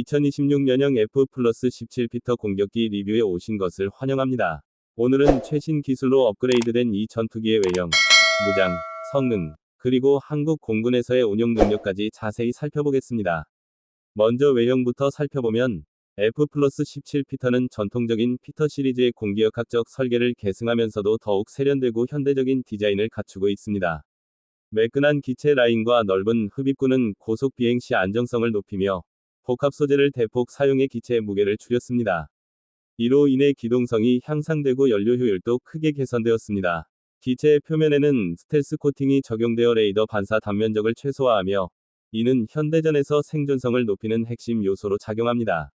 2026년형 F 플러스 17 피터 공격기 리뷰에 오신 것을 환영합니다. 오늘은 최신 기술로 업그레이드된 이 전투기의 외형, 무장, 성능, 그리고 한국 공군에서의 운용 능력까지 자세히 살펴보겠습니다. 먼저 외형부터 살펴보면 F 플러스 17 피터는 전통적인 피터 시리즈의 공기역학적 설계를 계승하면서도 더욱 세련되고 현대적인 디자인을 갖추고 있습니다. 매끈한 기체 라인과 넓은 흡입구는 고속 비행 시 안정성을 높이며 복합 소재를 대폭 사용해 기체의 무게를 줄였습니다. 이로 인해 기동성이 향상되고 연료 효율도 크게 개선되었습니다. 기체의 표면에는 스텔스 코팅이 적용되어 레이더 반사 단면적을 최소화하며 이는 현대전에서 생존성을 높이는 핵심 요소로 작용합니다.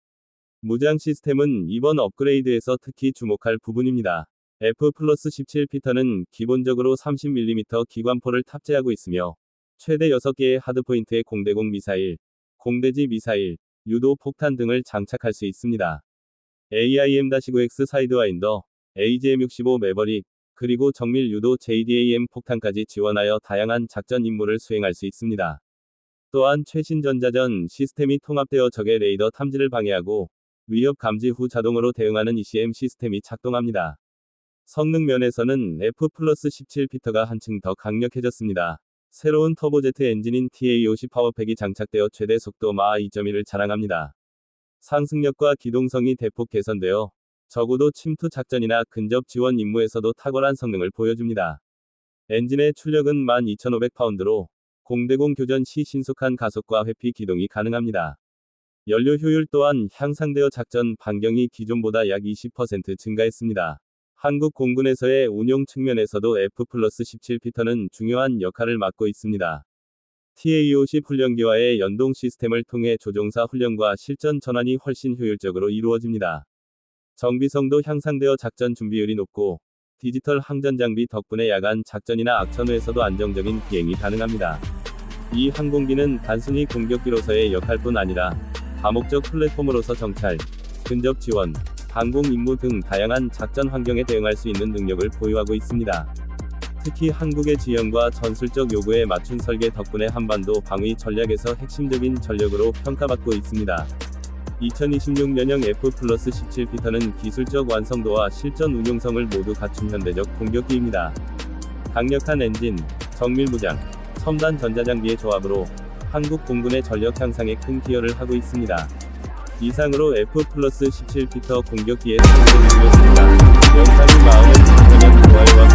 무장 시스템은 이번 업그레이드에서 특히 주목할 부분입니다. F 플러스 17 피터는 기본적으로 30mm 기관포를 탑재하고 있으며 최대 6개의 하드포인트의 공대공 미사일, 공대지 미사일, 유도 폭탄 등을 장착할 수 있습니다. AIM-9X 사이드와인더, AGM-65 매버릭, 그리고 정밀 유도 JDAM 폭탄까지 지원하여 다양한 작전 임무를 수행할 수 있습니다. 또한 최신 전자전 시스템이 통합되어 적의 레이더 탐지를 방해하고 위협 감지 후 자동으로 대응하는 ECM 시스템이 작동합니다. 성능 면에서는 F 플러스 17피터가 한층 더 강력해졌습니다. 새로운 터보제트 엔진인 TA50 파워팩이 장착되어 최대 속도 마하 2.1을 자랑합니다. 상승력과 기동성이 대폭 개선되어 적어도 침투 작전이나 근접 지원 임무에서도 탁월한 성능을 보여줍니다. 엔진의 출력은 12,500파운드로 공대공 교전 시 신속한 가속과 회피 기동이 가능합니다. 연료 효율 또한 향상되어 작전 반경이 기존보다 약 20% 증가했습니다. 한국 공군에서의 운용 측면에서도 F 플러스 17 피터는 중요한 역할을 맡고 있습니다. TA50 훈련기와의 연동 시스템을 통해 조종사 훈련과 실전 전환이 훨씬 효율적으로 이루어집니다. 정비성도 향상되어 작전 준비율이 높고 디지털 항전 장비 덕분에 야간 작전이나 악천 후에서도 안정적인 비행이 가능합니다. 이 항공기는 단순히 공격기로서의 역할뿐 아니라 다목적 플랫폼으로서 정찰, 근접 지원, 항공 임무 등 다양한 작전 환경에 대응할 수 있는 능력을 보유하고 있습니다. 특히 한국의 지형과 전술적 요구에 맞춘 설계 덕분에 한반도 방위 전략에서 핵심적인 전력으로 평가받고 있습니다. 2026년형 F 플러스 17 피터는 기술적 완성도와 실전 운용성을 모두 갖춘 현대적 공격기입니다. 강력한 엔진, 정밀 무장, 첨단 전자장비의 조합으로 한국 공군의 전력 향상에 큰 기여를 하고 있습니다. 이상으로 F 플러스 17피터 공격기의 성능 리뷰였습니다. 영상이 마음에 드시면 좋아요와